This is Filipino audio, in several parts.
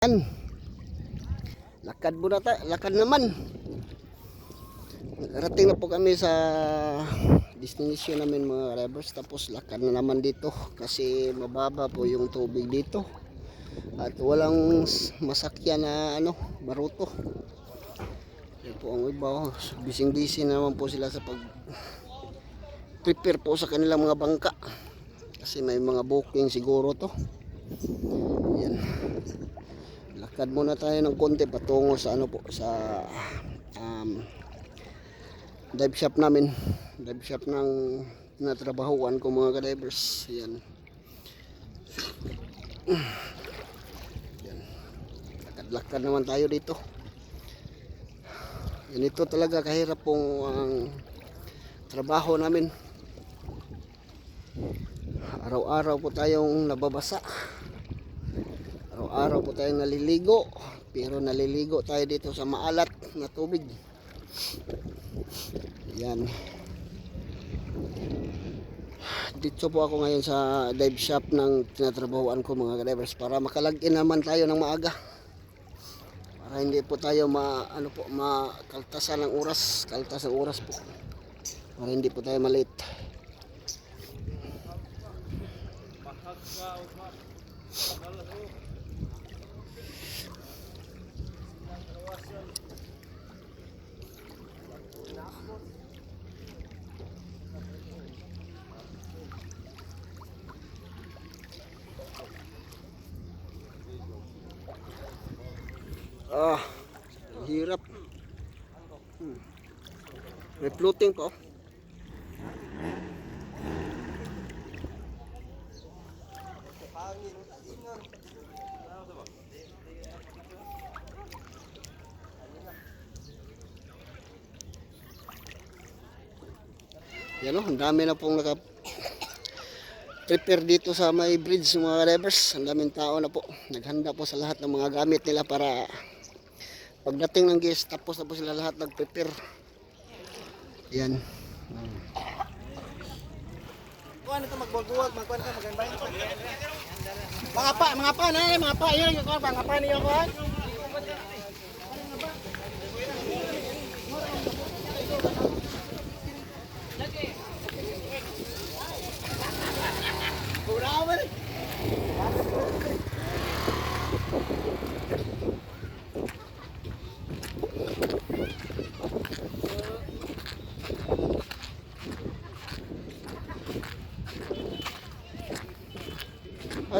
Yan. Lakad muna tayo. Lakad naman. Nakarating na po kami sa destination namin mga drivers. Tapos lakad na naman dito kasi mababa po yung tubig dito. At walang masakyan na ano, baruto. Yan po ang iba. oh. Bising-busy naman po sila sa pag prepare po sa kanilang mga bangka. Kasi may mga booking siguro to. Yan lakad muna tayo ng konti patungo sa ano po sa um, dive shop namin. Dive shop ng natrabahuan ko mga ka-divers. Yan yan lakad-lakad naman tayo dito. Ganito talaga kahirap pong ang trabaho namin. Araw-araw po tayong nababasa Araw-araw po tayong naliligo. Pero naliligo tayo dito sa maalat na tubig. Yan. Dito po ako ngayon sa dive shop ng tinatrabahoan ko mga divers para makalagin naman tayo ng maaga. Para hindi po tayo ma ano po makaltasan ng oras, kaltas ng oras po. Para hindi po tayo malate. Ah, hirap. Hmm. May floating pa. oh. Yan o, ang dami na pong naka prepare dito sa may bridge mga drivers. Ang daming tao na po. Naghanda po sa lahat ng mga gamit nila para pagdating ng guest tapos na po sila lahat nag-prepare. Yan. Kuan ito magbubuwag, magkuan ka maganbayan ka. Mga pa, mga pa na, mga pa, yun mga pa niyo kuan.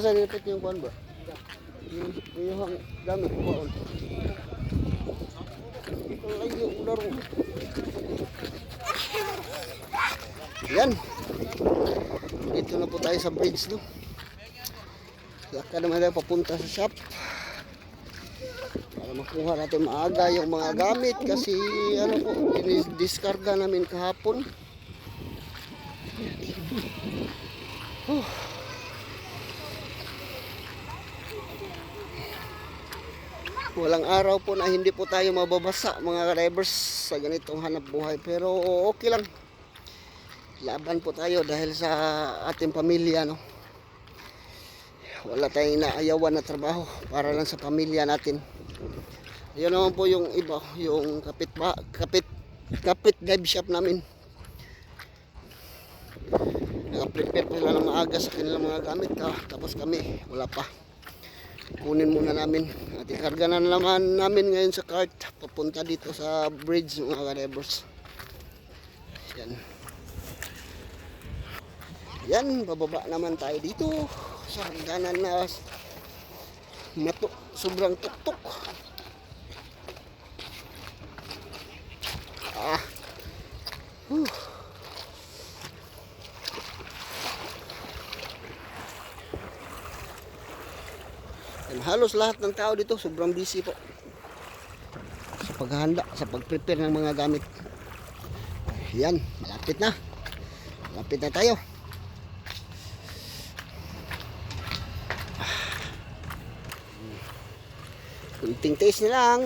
Asa nilipit yung kuan ba? Yung, yung gamit ko ba? Ay, yung laro. Yan. Dito na po tayo sa bridge, no? Laka naman tayo papunta sa shop. Para makuha natin maaga yung mga gamit kasi ano po, diskarga namin kahapon. Walang araw po na hindi po tayo mababasa mga drivers sa ganitong hanap buhay. Pero okay lang. Laban po tayo dahil sa ating pamilya. No? Wala tayong naayawan na trabaho para lang sa pamilya natin. Yan naman po yung iba, yung kapit ba, kapit kapit dive shop namin. Naka-prepare pa sila ng maaga sa kanilang mga gamit. Ah, tapos kami, wala pa kunin muna namin. At ikarga na naman namin ngayon sa cart. Papunta dito sa bridge mga ka-drivers yan. Yan bababa naman tayo dito. Sa hagdanan na mato, sobrang tuktok. Ah. Whew. Halos lahat ng tao dito sobrang busy po sa paghahanda, sa pag-prepare ng mga gamit. Yan, malapit na. Malapit na tayo. Kunting taste na lang.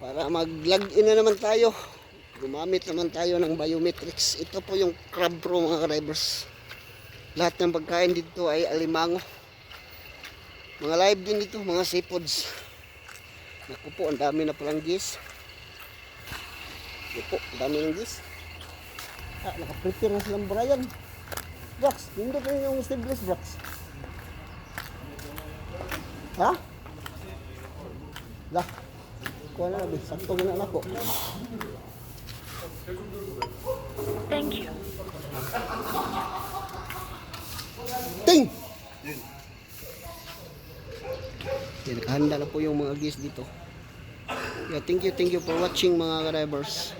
Para mag-log-in na naman tayo. Gumamit naman tayo ng biometrics. Ito po yung Crab Pro mga drivers. Lahat ng pagkain dito ay alimango. Mga live din dito, mga seafoods. Naku po, ang dami na palang gis. Naku po, ang dami ng gis. Ah, nakaprepare na silang Brian. Brax, hindi ko yung stabilis, Brax. Ha? Lah. Kuha na nabi, sakto na ko. Thank you. Ting! Yan, nakahanda na po yung mga gis dito. Yeah, thank you, thank you for watching mga drivers.